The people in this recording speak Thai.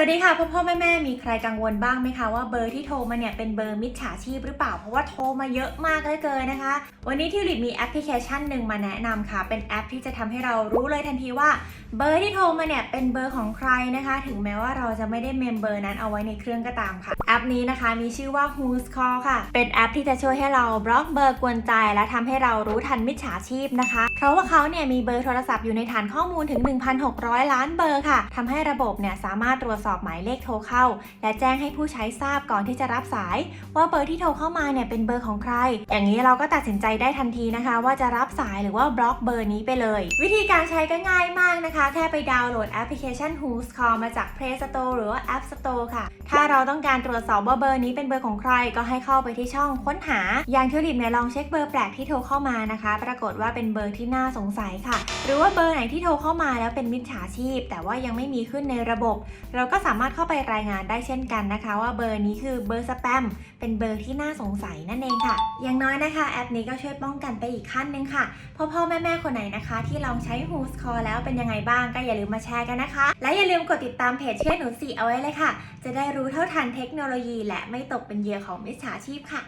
วัสดีค่ะพ่อพ่อแม่แม่มีใครกังวลบ้างไหมคะว่าเบอร์ที่โทรมาเนี่ยเป็นเบอร์มิจฉาชีพหรือเปล่าเพราะว่าโทรมาเยอะมากเลยเกินนะคะ วันนี้ทิวลิปมีแอปพลิเคชันหนึ่งมาแนะนำค่ะ เป็นแอปที่จะทำให้เรารู้เลยทันทีว่าเบอร์ที่โทรมาเนี่ยเป็นเบอร์ของใครนะคะ ถึงแม้ว่าเราจะไม่ได้เมมเบอร์นั้นเอาไว้ในเครื่องก็ตามค่ะ แอปนี้นะคะมีชื่อว่า Who's Call ค่ะ เป็นแอปที่จะช่วยให้เราบล็อกเบอร์กวนใจ และทำให้เรารู้ทันมิจฉาชีพนะคะ เพราะว่าเขาเนี่ยมีเบอร์โทรศัพท์อยู่ในฐานข้อมูลถึง 1,600 ล้านเบอร์ค่ะทำให้ระบบเนี่ยสามารถตรวจสอบหมายเลขโทรเข้า และแจ้งให้ผู้ใช้ทราบก่อนที่จะรับสาย ว่าเบอร์ที่โทรเข้ามาเนี่ยเป็นเบอร์ของใคร อย่างนี้เราก็ตัดสินใจได้ทันทีนะคะ ว่าจะรับสายหรือว่าบล็อกเบอร์นี้ไปเลย วิธีการใช้ก็ง่ายมากนะคะ แค่ไปดาวน์โหลดแอปพลิเคชัน Who's Call มาจาก Play Store หรือว่า App Store ค่ะ ถ้าเราต้องการตรวจสอบว่าเบอร์นี้เป็นเบอร์ของใคร ก็ให้เข้าไปที่ช่องค้นหา อย่างทิวลิปเนี่ยลองเช็คเบอร์แปลกที่โทรเข้ามานะคะ ปรากฏว่าเป็นเบอร์ที่น่าสงสัยค่ะ หรือว่าเบอร์ไหนที่โทรเข้ามาแล้วเป็นมิจฉาชีพ แต่ว่ายังไม่มีขึ้นในระบบ เราก็็สามารถเข้าไปรายงานได้เช่นกันนะคะ ว่าเบอร์นี้คือเบอร์สแปมเป็นเบอร์ที่น่าสงสัยนั่นเองค่ะ อย่างน้อยนะคะแอปนี้ก็ช่วยป้องกันไปอีกขั้นหนึ่งค่ะพ่อพ่อแม่แม่คนไหนนะคะ ที่ลองใช้ Who's Call แล้วเป็นยังไงบ้างก็อย่าลืมมาแชร์กันนะคะ และอย่าลืมกดติดตามเพจเชื่อหนูสีเอาไว้เลยค่ะ จะได้รู้เท่าทันเทคโนโลยี และไม่ตกเป็นเหยื่อของมิจฉาชีพค่ะ